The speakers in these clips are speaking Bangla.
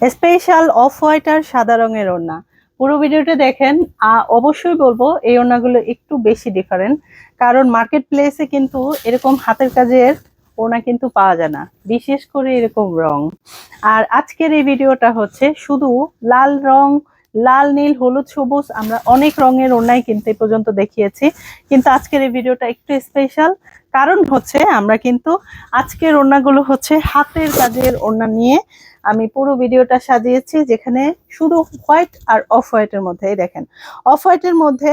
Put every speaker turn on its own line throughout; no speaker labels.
স্পেশাল অফ হোয়াইট আর সাদা রঙের ওড়না। পুরো ভিডিওটা দেখেন অবশ্যই বলব এই ওড়নাগুলো একটু বেশি ডিফারেন্ট কারণ মার্কেট প্লেসে কিন্তু এরকম হাতের কাজের ওড়না কিন্তু পাওয়া যায় না, বিশেষ করে এরকম রং। আর আজকের এই ভিডিওটা হচ্ছে শুধু লাল রং, লাল, নীল, হলুদ, সবুজ, আমরা অনেক রঙের ওড়নাই কিন্তু এই পর্যন্ত দেখিয়েছি, কিন্তু আজকের এই ভিডিওটা একটু স্পেশাল কারণ হচ্ছে আমরা কিন্তু আজকের ওড়নাগুলো হচ্ছে হাতের কাজের ওড়না নিয়ে আমি পুরো ভিডিওটা সাজিয়েছি যেখানে শুধু হোয়াইট আর অফ হোয়াইটের মধ্যে দেখেন। অফ হোয়াইটের মধ্যে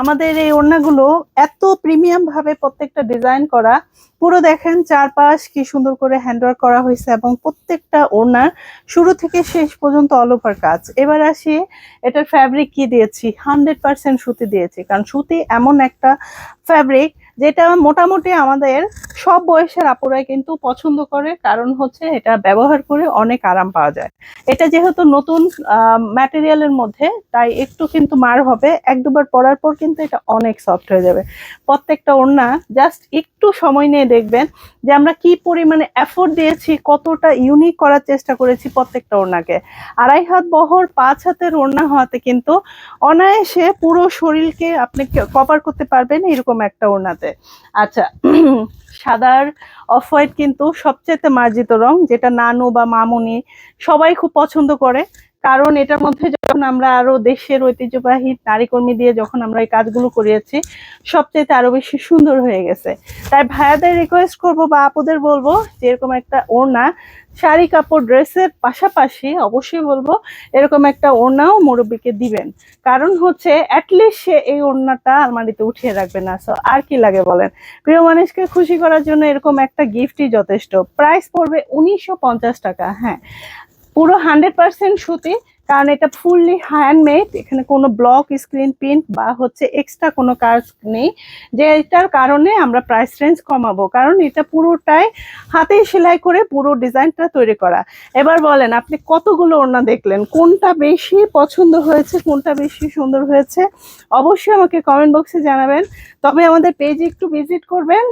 আমাদের এই ওড়নাগুলো এত প্রিমিয়াম ভাবে প্রত্যেকটা ডিজাইন করা, পুরো দেখেন চারপাশ কি সুন্দর করে হ্যান্ডওয়ার্ক করা হয়েছে এবং প্রত্যেকটা ওড়নার শুরু থেকে শেষ পর্যন্ত অল ওভার কাজ। এবার আসি, এটার ফ্যাব্রিক কি দিয়েছি? হান্ড্রেড পার্সেন্ট সুতি দিয়েছি। কারণ সুতি এমন একটা ফ্যাব্রিক যেটা মোটামুটি আমাদের সব বয়সের আপুরাই কিন্তু পছন্দ করে, কারণ হচ্ছে এটা ব্যবহার করে অনেক আরাম পাওয়া যায়। এটা যেহেতু নতুন ম্যাটেরিয়ালের মধ্যে, তাই একটু কিন্তু মার হবে। এক দুবার পরার পর কিন্তু এটা অনেক সফট হয়ে যাবে। প্রত্যেকটা ওড়না জাস্ট একটু সময় নিয়ে দেখবেন যে আমরা কি পরিমাণে এফোর্ট দিয়েছি, কতটা ইউনিক করার চেষ্টা করেছি প্রত্যেকটা ওড়নাকে। আড়াই হাত বহর, পাঁচ হাতের ওড়না হওয়াতে কিন্তু অনায়াসে পুরো শরীরকে আপনি কভার করতে পারবেন এরকম একটা ওড়নাতে। আচ্ছা সাদার অফ হোয়াইট কিন্তু সবচেয়ে মার্জিত রং, যেটা নানু বা মামুনি সবাই খুব পছন্দ করে। কারণ এটার মধ্যে যখন আমরা আরও দেশের ঐতিহ্যবাহী নারী কর্মী দিয়ে যখন আমরা এই কাজগুলো করিয়েছি সবচেয়ে আরও বেশি সুন্দর হয়ে গেছে। তাই ভাইয়াদের রিকোয়েস্ট করব বা আপুদের বলব যে এরকম একটা ওড়না, শাড়ি, কাপড়, ড্রেসের পাশাপাশি অবশ্যই বলব, এরকম একটা ওড়নাও মুরব্বীকে দিবেন। কারণ হচ্ছে অ্যাটলিস্ট সে এই ওড়নাটা আলমারিতে উঠিয়ে রাখবে না। সো আর কি লাগে বলেন? প্রিয় মানুষকে খুশি করার জন্য এরকম একটা গিফটই যথেষ্ট। প্রাইস পড়বে উনিশশো পঞ্চাশ টাকা হ্যাঁ। পুরো হান্ড্রেড পার্সেন্ট সুতি। কারণ এটা ফুললি হ্যান্ডমেড এখানে কোনো ব্লক স্ক্রিন প্রিন্ট বা হচ্ছে এক্সট্রা কোনো কাজ নেই। যে এটার কারণে আমরা প্রাইস রেঞ্জ কমাবো, কারণ এটা পুরোটাই হাতেই সেলাই করে পুরো ডিজাইনটা তৈরি করা। এবার বলেন, আপনি কতগুলো ওড়না দেখলেন? কোনটা বেশি পছন্দ হয়েছে, কোনটা বেশি সুন্দর হয়েছে? অবশ্যই আমাকে কমেন্ট বক্সে জানাবেন। তবে আমাদের পেজে একটু ভিজিট করবেন,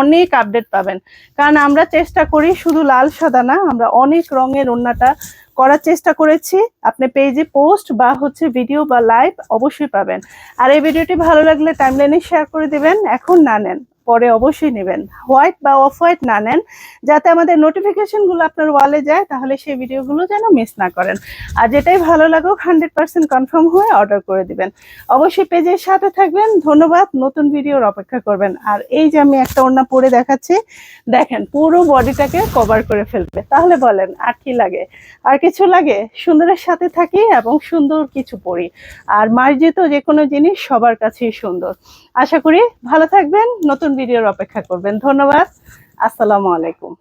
অনেক আপডেট পাবেন। কারণ আমরা চেষ্টা করি শুধু লাল সাদা না, আমরা অনেক রঙের ওড়নাটা করার চেষ্টা করেছি। আপনি পেজে পোস্ট বা হচ্ছে ভিডিও বা লাইভ অবশ্যই পাবেন। আর এই ভিডিওটি ভালো লাগলে টাইমলাইনে শেয়ার করে দিবেন। এখন না নেন। পরে অবশ্যই নেবেন। হোয়াইট বা অফ হোয়াইট না নেন, যাতে আমাদের নোটিফিকেশনগুলো আপনার ওয়ালে যায়, তাহলে সেই ভিডিওগুলো যেন মিস না করেন। আর যেটাই ভালো লাগুক হান্ড্রেড পার্সেন্ট কনফার্ম হয়ে অর্ডার করে দিবেন। অবশ্যই পেজের সাথে থাকবেন। ধন্যবাদ, নতুন ভিডিওর অপেক্ষা করবেন। আর এই যে আমি একটা ওড়না পরে দেখাচ্ছি, দেখেন পুরো বডিটাকে কভার করে ফেলবে। তাহলে বলেন, আর কি লাগে? আর কিছু লাগে? সুন্দরের সাথে থাকি এবং সুন্দর কিছু পরি আর মার্জিত যে কোনো জিনিস সবার কাছেই সুন্দর। আশা করি ভালো থাকবেন, নতুন ভিডিওর অপেক্ষা করবেন। ধন্যবাদ। আসসালামু আলাইকুম।